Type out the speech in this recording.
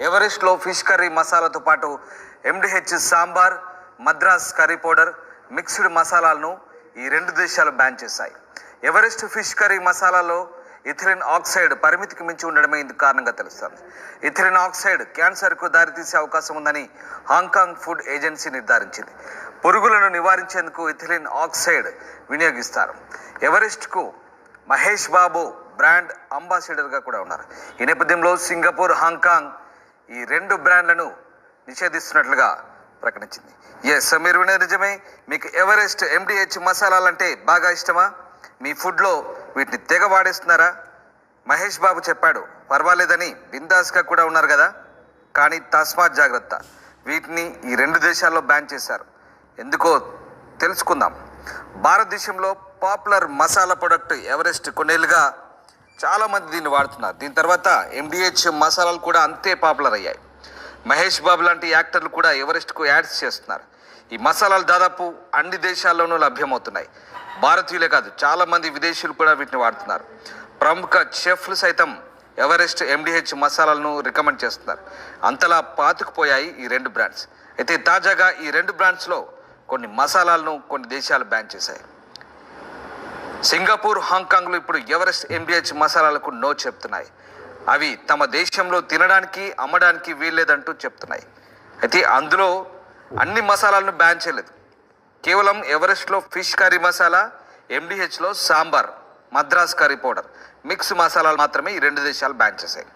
ఎవరెస్ట్లో fish curry మసాలాతో పాటు MDH sambar Madras curry powder mixed మసాలాలను ఈ రెండు దేశాలు బ్యాన్ చేశాయి. ఎవరెస్ట్ ఫిష్ కర్రీ మసాలాలో ఇథిలిన్ ఆక్సైడ్ పరిమితికి మించి ఉండడమే ఇందుకు కారణంగా తెలుస్తుంది. ఇథిలిన్ ఆక్సైడ్ క్యాన్సర్కు దారితీసే అవకాశం ఉందని హాంకాంగ్ ఫుడ్ ఏజెన్సీ నిర్ధారించింది. పురుగులను నివారించేందుకు ఇథిలిన్ ఆక్సైడ్ వినియోగిస్తారు. ఎవరెస్ట్కు మహేష్ బాబు బ్రాండ్ అంబాసిడర్గా కూడా ఉన్నారు. ఈ నేపథ్యంలో సింగపూర్ హాంకాంగ్ ఈ రెండు బ్రాండ్లను నిషేధిస్తున్నట్లుగా ప్రకటించింది. ఎస్ మీరు వినే నిజమే? మీకు ఎవరెస్ట్ ఎండిహెచ్ మసాలాలంటే బాగా ఇష్టమా? మీ ఫుడ్లో వీటిని తెగ వాడేస్తున్నారా? మహేష్ బాబు చెప్పాడు పర్వాలేదని బిందాస్గా కూడా ఉన్నారు కదా? కానీ తస్మాత్ జాగ్రత్త. వీటిని ఈ రెండు దేశాల్లో బ్యాన్ చేశారు. ఎందుకో తెలుసుకుందాం. భారతదేశంలో పాపులర్ మసాలా ప్రొడక్ట్ ఎవరెస్ట్ కొన్నేళ్ళుగా చాలామంది దీన్ని వాడుతున్నారు. దీని తర్వాత ఎండిహెచ్ మసాలాలు కూడా అంతే పాపులర్ అయ్యాయి. మహేష్ బాబు లాంటి యాక్టర్లు కూడా ఎవరెస్ట్కు యాడ్స్ చేస్తున్నారు. ఈ మసాలాలు దాదాపు అన్ని దేశాల్లోనూ లభ్యమవుతున్నాయి. భారతీయులే కాదు చాలామంది విదేశీయులు కూడా వీటిని వాడుతున్నారు. ప్రముఖ చెఫ్లు సైతం ఎవరెస్ట్ ఎండిహెచ్ మసాలాలను రికమెండ్ చేస్తున్నారు. అంతలా పాతుకుపోయాయి ఈ రెండు బ్రాండ్స్. అయితే తాజాగా ఈ రెండు బ్రాండ్స్లో కొన్ని మసాలాలను కొన్ని దేశాలు బ్యాన్ చేశాయి. సింగపూర్ హాంకాంగ్లు ఇప్పుడు ఎవరెస్ట్ ఎండిహెచ్ మసాలాలకు నో చెప్తున్నాయి. అవి తమ దేశంలో తినడానికి అమ్మడానికి వీల్లేదంటూ చెప్తున్నాయి. అయితే అందులో అన్ని మసాలాలను బ్యాన్ చేయలేదు. కేవలం ఎవరెస్ట్లో fish curry masala ఎండిహెచ్లో sambar Madras curry powder mix మసాలాలు మాత్రమే ఈ రెండు దేశాలు బ్యాన్ చేశాయి.